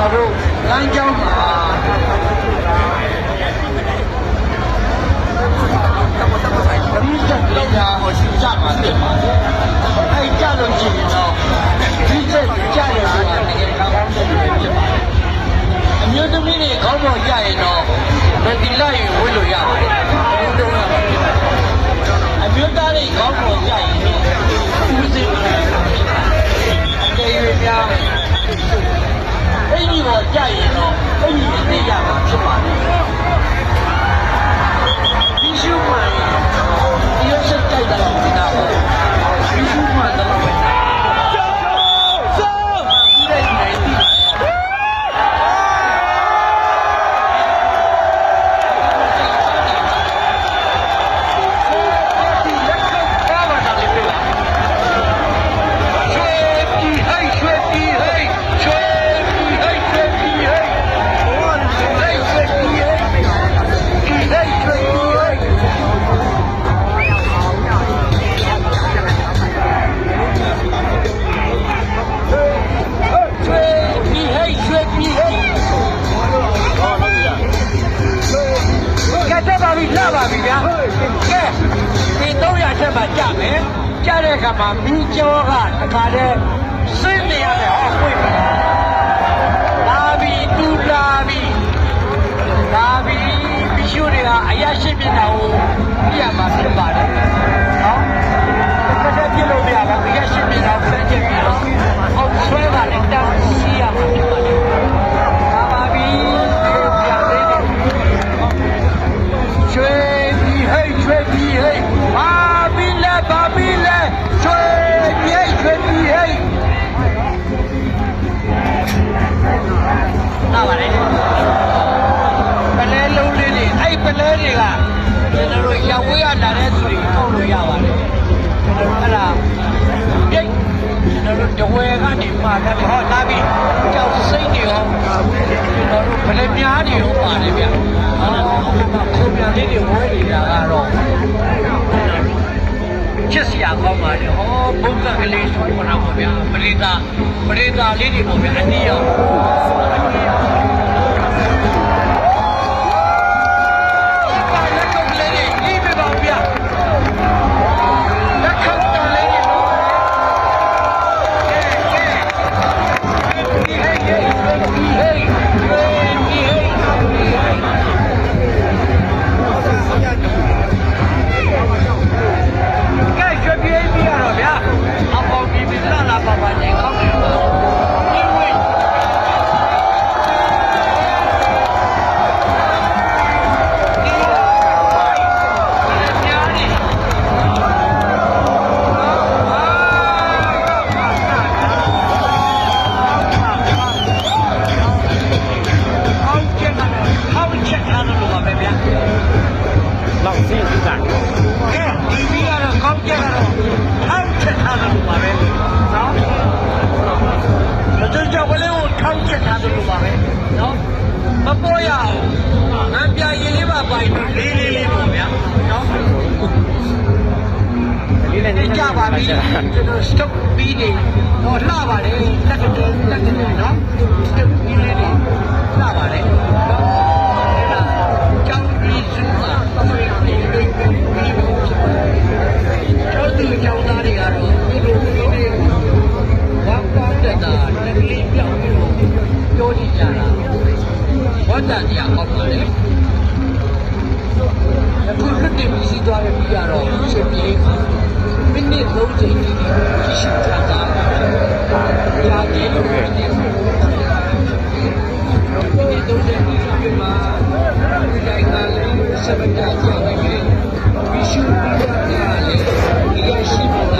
တော်တို့လမ်းကြောင်းမှာဘုရားတရားဟောရှိကြမှာဖြစ်ပါတယ်။အဲကြလို့ရှိရင်တော့ဒီချက်ကြရဆိုတာတကယ်ကောင်းကောင်းတဲ့လူတွေဖြစ်ပါတယ်။အမျိုးသမီးတွေခေါင်းပေါ်ကြရင်တော့ဗတိလာရင်ဝှေ့လို့ရပါတယ်။ဘုံတုံးရမှာဖြစ်ပါတယ်။အမျိုးသားတွေခေါင်းပေါ်ကြရင်တော့ဦးစိတ် ပါပြီလာပါပြီဗျာကဲဒီ300ချက်မှကြမယ်ကြတဲ့အခါမှာမီးကျောကတခါတည်းစင်းနေရတယ်ဟောဖွင့်ပြီလာပြီတူလာပြီလာပြီပြီးရှုတွေကအရရှိပြတာကိုပြရမှာဖြစ်ပါတယ် ပြည်ဟိတ်ရွှေပြည်ဟိတ်နားပါလေပလဲလုံးလေးတွေအဲ့ပလဲတွေကကျွန်တော်တို့ရဝေးရလာတဲ့သူတွေပေါက်လို့ရပါတယ်ကျွန်တော်တို့အဲ့ဒါပြိတ်ကျွန်တော်တို့တဝဲကနေမှာတယ်ဟောလာပြီကြောက်စိတ်တွေရောကျွန်တော်တို့ပလဲပြားတွေရောပါတယ်ဗျအာ ချစ်စရာကောင်းပါလေဟောဘုံကကလေးဆိုတော့ပါဗျာပရိသပရိသလေးတွေပေါ့ဗျာအနည်းရောလ လောက်စီးစီးတာကဲဒီဗီကတော့ကောင်းကြတော့ဟောက်ချက်ထားတယ်လို့ပါပဲနော်မကြကြဝလေးကိုထောက်ချက်ထားတယ်လို့ပါပဲနော်မပေါ်ရအောင်ငါပြရင်လေးပါပိုင်လေးလေးလေးပါဗျာနော်လေးနဲ့နေကြပါပြီကျွန်တော် stop ပြီးနေတော့လှပါတယ်တက်တယ်တက်တယ်နော် stop ပြီးနေ မှာပါတယ်အခုလွတ်တင်ပြီးစီးသွားတဲ့ပြီးရတော့ရှင်ပြေးမိနစ်၃ချိန်ကြီးကြီးရှိချင်တာရာကြီးလို့ပြောတယ်ဒီနေ့တော့ဒီနေ့မှာဒီတိုင်းကလည်း7ကြာကြာနေပြီ We should be there. We should be there.